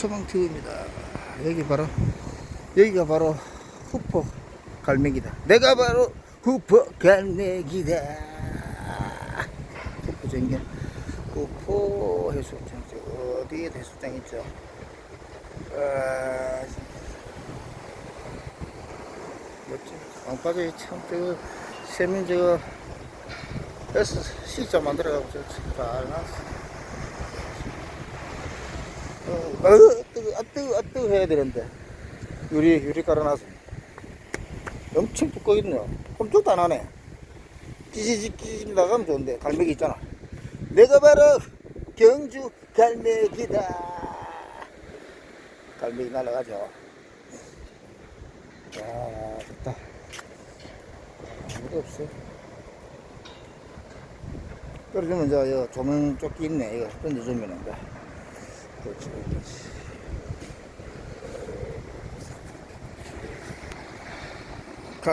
소망TV입니다. 여기 바로, 여기가 바로 후포 갈매기다. 내가 바로 후포 갈매기다. 후포 전경, 후포 해수욕장, 저 어디에 해수욕장 있죠? 아, 멋지. 강바닥에 참, 저, 세면 저, 그래서 실자 만들어가고 저잘 나왔어. 어, 어, 뜨거, 아, 뜨거, 아, 뜨거 해야 되는데. 유리, 유리 깔아놔서. 엄청 두꺼있네요. 꼼짝도 안 하네. 찌지직, 찌지직 나가면 좋은데. 갈매기 있잖아. 내가 바로 경주 갈매기다. 갈매기 날아가죠. 야, 좋다. 아무도 없어. 떨어지면 저, 여 조명 조끼 있네. 이거 던져주면 돼. Koç